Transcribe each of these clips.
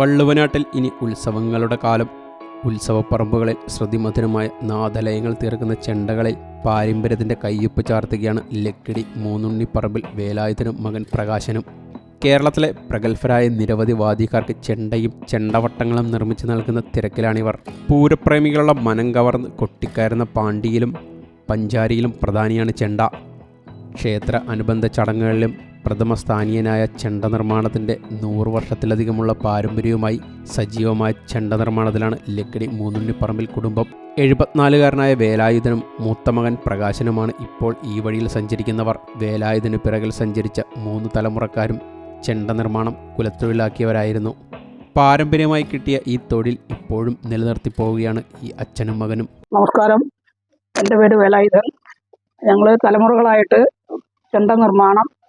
വള്ളുവനാട്ടിൽ ഇനി ഉത്സവങ്ങളുടെ കാലം. ഉത്സവപ്പറമ്പുകളിൽ ശ്രുതിമധുരമായ നാദലയങ്ങൾ തീർക്കുന്ന ചെണ്ടകളിൽ പാരമ്പര്യത്തിന്റെ കയ്യൊപ്പ് ചാർത്തുകയാണ് ലക്കിടി മൂന്നുണ്ണിപ്പറമ്പിൽ വേലായുധനും മകൻ പ്രകാശനും. കേരളത്തിലെ പ്രഗത്ഭരായ നിരവധി വാദിക്കാർക്ക് ചെണ്ടയും ചെണ്ടവട്ടങ്ങളും നിർമ്മിച്ചു നൽകുന്ന തിരക്കിലാണിവർ. പൂരപ്രേമികളുടെ മനം കവർന്ന് കൊട്ടിക്കയറുന്ന പാണ്ടിയിലും പഞ്ചാരിയിലും പ്രധാനിയാണ് ചെണ്ട. ക്ഷേത്ര അനുബന്ധ ചടങ്ങുകളിലും പ്രഥമ സ്ഥാനീയനായ ചെണ്ട നിർമ്മാണത്തിന്റെ നൂറ് വർഷത്തിലധികമുള്ള പാരമ്പര്യവുമായി സജീവമായ ചെണ്ട നിർമ്മാണത്തിലാണ് ലക്കിടി മൂന്നുണ്ണിപ്പറമ്പിൽ കുടുംബം. എഴുപത്തിനാലുകാരനായ വേലായുധനും മൂത്തമകൻ പ്രകാശനുമാണ് ഇപ്പോൾ ഈ വഴിയിൽ സഞ്ചരിക്കുന്നവർ. വേലായുധന് പിറകിൽ സഞ്ചരിച്ച മൂന്ന് തലമുറക്കാരും ചെണ്ട നിർമ്മാണം കുലത്തൊഴിലാക്കിയവരായിരുന്നു. പാരമ്പര്യമായി കിട്ടിയ ഈ തൊഴിൽ ഇപ്പോഴും നിലനിർത്തി പോവുകയാണ് ഈ അച്ഛനും മകനും. നമസ്കാരം. എന്റെ പേര് വേലായുധൻ. ഞങ്ങൾ തലമുറകളായിട്ട് ചെണ്ട നിർമ്മാണം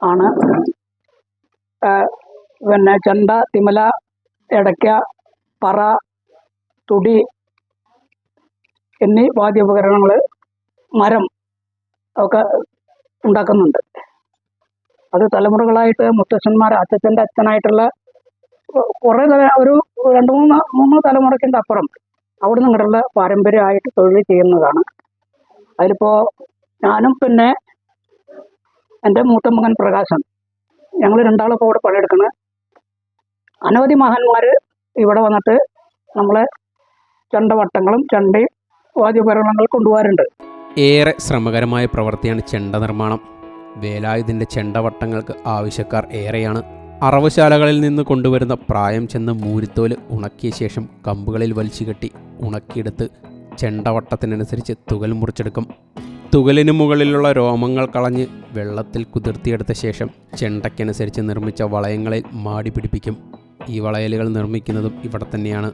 ആണ്. പിന്നെ ചെണ്ട തിമല എടയ്ക്ക പറ തുടി എന്നീ വാദ്യോപകരണങ്ങൾ മരം ഒക്കെ ഉണ്ടാക്കുന്നുണ്ട്. അത് തലമുറകളായിട്ട് മുത്തച്ഛന്മാർ അച്ഛന്റെ അച്ഛനായിട്ടുള്ള കുറേ തല ഒരു രണ്ട് മൂന്ന് മൂന്ന് തലമുറയ്ക്കിന്റെ അപ്പുറം അവിടെ ഇങ്ങോട്ടുള്ള പാരമ്പര്യമായിട്ട് തൊഴിൽ ചെയ്യുന്നതാണ്. അതിലിപ്പോൾ ഞാനും പിന്നെ എന്റെ മൂത്ത മകൻ പ്രകാശൻ ഞങ്ങൾ രണ്ടാളൊക്കെ ഇവിടെ പണിയെടുക്കുന്നത് അനവധി മഹാന്മാർ ഇവിടെ വന്നിട്ട് നമ്മളെ ചെണ്ടവട്ടങ്ങളും ചെണ്ടയും വാദ്യോപകരണങ്ങൾ കൊണ്ടുപോകാറുണ്ട്. ഏറെ ശ്രമകരമായ പ്രവൃത്തിയാണ് ചെണ്ട നിർമ്മാണം. വേലായുധന്റെ ചെണ്ടവട്ടങ്ങൾക്ക് ആവശ്യക്കാർ ഏറെയാണ്. അറവുശാലകളിൽ നിന്ന് കൊണ്ടുവരുന്ന പ്രായം ചെന്ന മൂരിത്തോൽ ഉണക്കിയ ശേഷം കമ്പുകളിൽ വലിച്ചു കെട്ടി ഉണക്കിയെടുത്ത് ചെണ്ടവട്ടത്തിനനുസരിച്ച് തുകൽ മുറിച്ചെടുക്കും. തുകലിന് മുകളിലുള്ള രോമങ്ങൾ കളഞ്ഞ് വെള്ളത്തിൽ കുതിർത്തിയെടുത്ത ശേഷം ചെണ്ടയ്ക്കനുസരിച്ച് നിർമ്മിച്ച വളയങ്ങളിൽ മാടി പിടിപ്പിക്കും ഈ വളയലുകൾ നിർമ്മിക്കുന്നതും ഇവിടെ തന്നെയാണ്.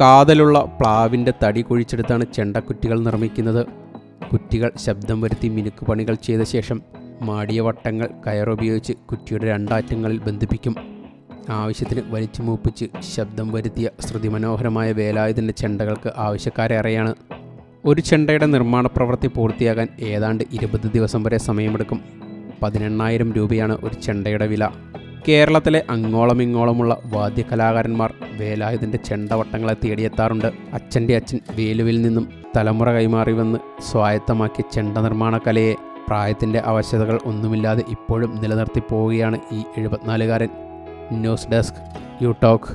കാതലുള്ള പ്ലാവിന്റെ തടി കുഴിച്ചെടുത്താണ് ചെണ്ടക്കുറ്റികൾ നിർമ്മിക്കുന്നത്. കുറ്റികൾ ശബ്ദം വരുത്തി മിനുക്ക് പണികൾ ചെയ്ത ശേഷം മാടിയ വട്ടങ്ങൾ കയറുപയോഗിച്ച് കുറ്റിയുടെ രണ്ടാറ്റങ്ങളിൽ ബന്ധിപ്പിക്കും. ആവശ്യത്തിന് വലിച്ചു മൂപ്പിച്ച് ശബ്ദം വരുത്തിയ ശ്രുതിമനോഹരമായ വേലായുധന്റെ ചെണ്ടകൾക്ക് ആവശ്യക്കാരേറെയാണ് ഒരു ചെണ്ടയുടെ നിർമ്മാണ പ്രവൃത്തി പൂർത്തിയാകാൻ ഏതാണ്ട് ഇരുപത് ദിവസം വരെ സമയമെടുക്കും. പതിനെണ്ണായിരം രൂപയാണ് ഒരു ചെണ്ടയുടെ വില. കേരളത്തിലെ അങ്ങോളമിങ്ങോളമുള്ള വാദ്യകലാകാരന്മാർ വേലായുധന്റെ ചെണ്ടവട്ടങ്ങളെ തേടിയെത്താറുണ്ട്. അച്ഛന്റെ അച്ഛൻ വേലുവിൽ നിന്നും തലമുറ കൈമാറി വന്ന് സ്വായത്തമാക്കിയ ചെണ്ട നിർമ്മാണ കലയെ പ്രായത്തിന്റെ അവശതകൾ ഒന്നുമില്ലാതെ ഇപ്പോഴും നിലനിർത്തി പോവുകയാണ് ഈ എഴുപത്തിനാലുകാരൻ. News desk you talk